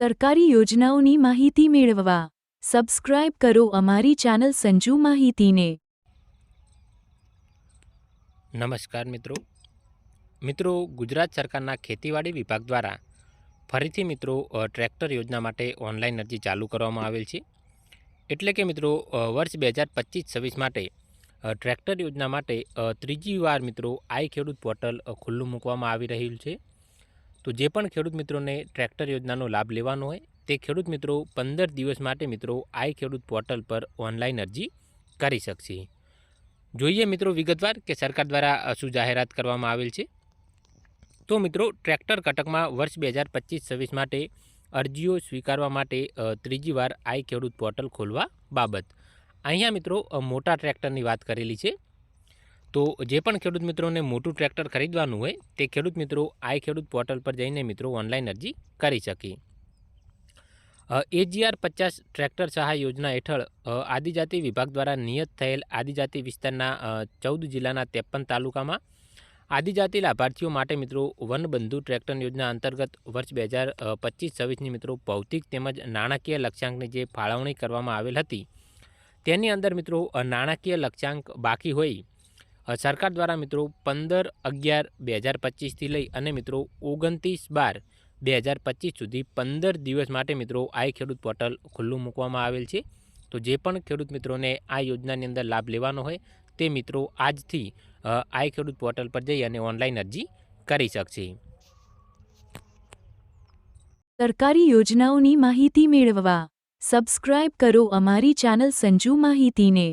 સરકારી યોજનાઓની માહિતી મેળવવા સબસ્ક્રાઇબ કરો અમારી ચેનલ સંજુ માહિતીને. નમસ્કાર મિત્રો. મિત્રો, ગુજરાત સરકારના ખેતીવાડી વિભાગ દ્વારા ફરીથી મિત્રો ટ્રેક્ટર યોજના માટે ઓનલાઈન અરજી ચાલુ કરવામાં આવેલ છે. એટલે કે મિત્રો વર્ષ બે હજાર પચીસ છવ્વીસ માટે ટ્રેક્ટર યોજના માટે ત્રીજી વાર મિત્રો આઈ ખેડૂત પોર્ટલ ખુલ્લું મૂકવામાં આવી રહ્યું છે. તો જે પણ ખેડૂત મિત્રોને ટ્રેક્ટર યોજનાનો લાભ લેવાનો હોય, તે ખેડૂત મિત્રો પંદર દિવસ માટે મિત્રો આઈ ખેડૂત પોર્ટલ પર ઓનલાઈન અરજી કરી શકશે. જોઈએ મિત્રો વિગતવાર કે સરકાર દ્વારા શું જાહેરાત કરવામાં આવેલ છે? તો મિત્રો ટ્રેક્ટર કટકમાં વર્ષ બે હજાર પચીસ છવ્વીસ માટે અરજીઓ સ્વીકારવા માટે ત્રીજી વાર આઈ ખેડૂત પોર્ટલ ખોલવા બાબત. અહીંયા મિત્રો મોટા ટ્રેક્ટરની વાત કરેલી છે. તો જે પણ ખેડૂત મિત્રોને મોટું ટ્રેક્ટર ખરીદવાનું હોય, તે ખેડૂત મિત્રો, આઈ ખેડૂત પોર્ટલ પર જઈને મિત્રો ઓનલાઈન અરજી કરી શકે. એજીઆર પચાસ ટ્રેક્ટર સહાય યોજના હેઠળ આદિજાતિ વિભાગ દ્વારા નિયત થયેલ આદિજાતિ વિસ્તારના ચૌદ જિલ્લાના ત્રેપન તાલુકામાં આદિજાતિ લાભાર્થીઓ માટે મિત્રો વનબંધુ ટ્રેક્ટર યોજના અંતર્ગત વર્ષ બે હજાર પચીસ છવ્વીસની મિત્રો ભૌતિક તેમજ નાણાકીય લક્ષ્યાંકની જે ફાળવણી કરવામાં આવેલ હતી, તેની અંદર મિત્રો નાણાકીય લક્ષ્યાંક બાકી હોય. સરકાર દ્વારા મિત્રો પંદર અગિયાર બે હજાર પચીસથી લઈ અને મિત્રો ઓગણત્રીસ બાર બે હજાર પચીસ સુધી પંદર દિવસ માટે મિત્રો આઈ ખેડૂત પોર્ટલ ખુલ્લું મૂકવામાં આવેલ છે. તો જે પણ ખેડૂત મિત્રોને આ યોજનાની અંદર લાભ લેવાનો હોય તે મિત્રો આજથી આ ખેડૂત પોર્ટલ પર જઈ અને ઓનલાઈન અરજી કરી શકશે. સરકારી યોજનાઓની માહિતી મેળવવા સબસ્ક્રાઇબ કરો અમારી ચેનલ સંજુ માહિતીને.